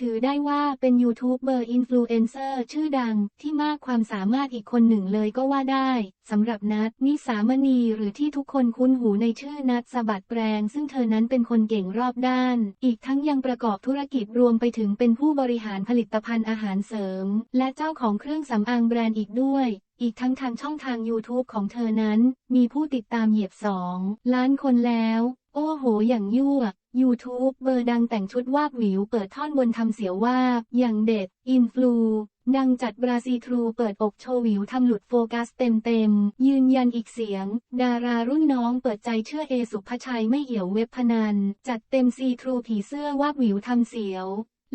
ถือได้ว่าเป็นยูทูบเบอร์อินฟลูเอนเซอร์ชื่อดังที่มากความสามารถอีกคนหนึ่งเลยก็ว่าได้สำหรับนัทนิสามณีหรือที่ทุกคนคุ้นหูในชื่อนัทสะบัดแปลงซึ่งเธอนั้นเป็นคนเก่งรอบด้าน อีกทั้งยังประกอบธุรกิจรวมไปถึงเป็นผู้บริหารผลิตภัณฑ์อาหารเสริม และเจ้าของเครื่องสำอางแบรนด์อีกด้วยอีกทั้งทางช่องทาง YouTube ของเธอนั้น มีผู้ติดตามเหยียบสองล้านคนแล้ว โอ้โห อย่างยั่ว ยูทูบเบอร์ดังแต่งชุดวาบหวิวเปิดท่อนบนทำเสียววาบ อย่างเด็ด อินฟลูดังจัดบราซีทรูเปิดอกโชว์หวิวทำหลุดโฟกัสเต็มเต็มๆ ยืนยันอีกเสียง ดารารุ่นน้องเปิดใจเชื่อเอสุภชัยไม่เหี่ยวเว็บพนัน จัดเต็มซีทรูผีเสื้อวาบหวิวทำเสียว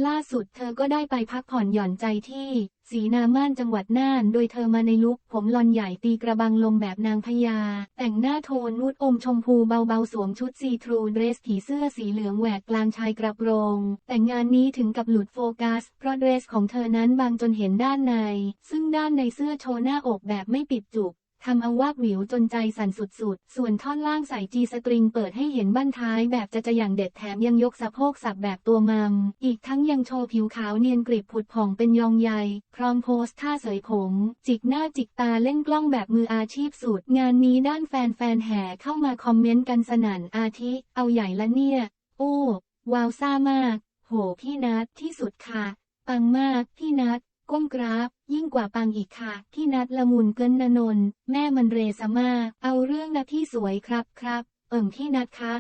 ล่าสุดเธอก็ได้ไปพักผ่อนหย่อนใจที่ศรีนาม่านจังหวัดน่าน โดยเธอมาในลุคผมลอนใหญ่ตีกระบังลมแบบนางพญา แต่งหน้าโทนนูดอมชมพูเบาๆ สวมชุดซีทรูเดรสผีเสื้อสีเหลืองแหวกกลางชายกระโปรง แต่งานนี้ถึงกับหลุดโฟกัส เพราะเดรสของเธอนั้นบางจนเห็นด้านใน ซึ่งด้านในเสื้อโชว์หน้าอกแบบไม่ปิดจุก ทำเอาวาบหวิวจนใจสั่นสุดๆ ส่วนท่อนล่างใส่จีสตริงเปิดให้เห็นบั้นท้ายแบบจะจะอย่างเด็ดแถมยังยกสะโพกสับแบบตัวมัม อีกทั้งยังโชว์ผิวขาวเนียนกริบผุดผ่องเป็นยองใย พร้อมโพสท่าเสยผม จิกหน้าจิกตาเล่นกล้องแบบมืออาชีพสุด งานนี้ด้านแฟนๆแห่เข้ามาคอมเมนต์กันสนั่นอาทิ เอาใหญ่ละเนี่ย โอ้ว้าวซ่ามาก โหพี่นัทที่สุดค่ะ ปังมากพี่นัท ก้มกราบ ยิ่งกว่าปังอีกค่ะพี่นัดละมุนเกินนนน แม่มันเรซามา เอาเรื่องนะพี่สวยครับครับ เอิ่มพี่นัดคะ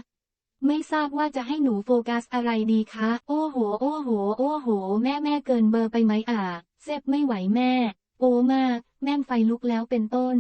ไม่ทราบว่าจะให้หนูโฟกัสอะไรดีคะ โอ้โห โอ้โห โอ้โห แม่แม่เกินเบอร์ไปไหมอะเซฟไม่ไหวแม่ โอมาก แม่ไฟลุกแล้วเป็นต้น